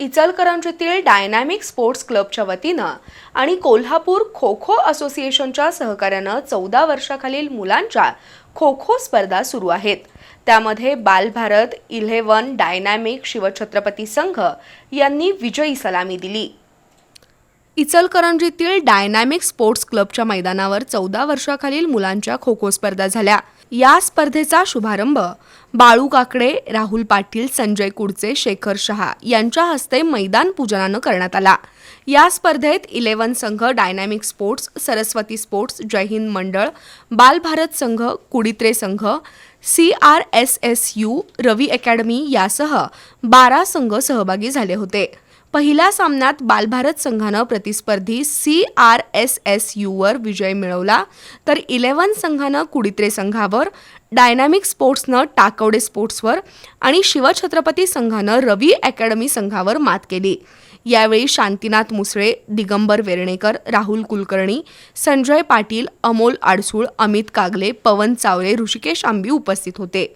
इचलकरंजीतील dynamic sports क्लबच्या वतीनं आणि कोल्हापूर खो खो असोसिएशनच्या सहकार्यानं चौदा वर्षाखालील मुलांच्या खो खो स्पर्धा सुरू आहेत. त्यामध्ये बालभारत इलेव्हन डायनॅमिक शिवछत्रपती संघ यांनी विजयी सलामी दिली. इचलकरंजीतील डायनॅमिक स्पोर्ट्स क्लबच्या मैदानावर चौदा वर्षाखालील मुलांच्या खो खो स्पर्धा झाल्या. या स्पर्धेचा शुभारंभ बाळू काकडे राहुल पाटील संजय कुडचे शेखर शहा यांच्या हस्ते मैदान पूजनानं करण्यात आला. या स्पर्धेत इलेव्हन संघ dynamic sports Saraswati sports Jai Hind मंडळ बालभारत संघ कुडित्रे संघ C R S S U Ravi academy यासह बारा संघ सहभागी झाले होते. पहिल्या सामन्यात बालभारत संघानं प्रतिस्पर्धी सी आर एस एस यूवर विजय मिळवला. तर इलेव्हन संघानं कुडित्रे संघावर डायनॅमिक स्पोर्ट्सनं टाकवडे स्पोर्ट्सवर आणि शिवछत्रपती संघानं रवी अकॅडमी संघावर मात केली. यावेळी शांतीनाथ मुसळे दिगंबर वेर्णेकर राहुल कुलकर्णी संजय पाटील अमोल आडसूळ अमित कागले पवन चावले ऋषिकेश आंबी उपस्थित होते.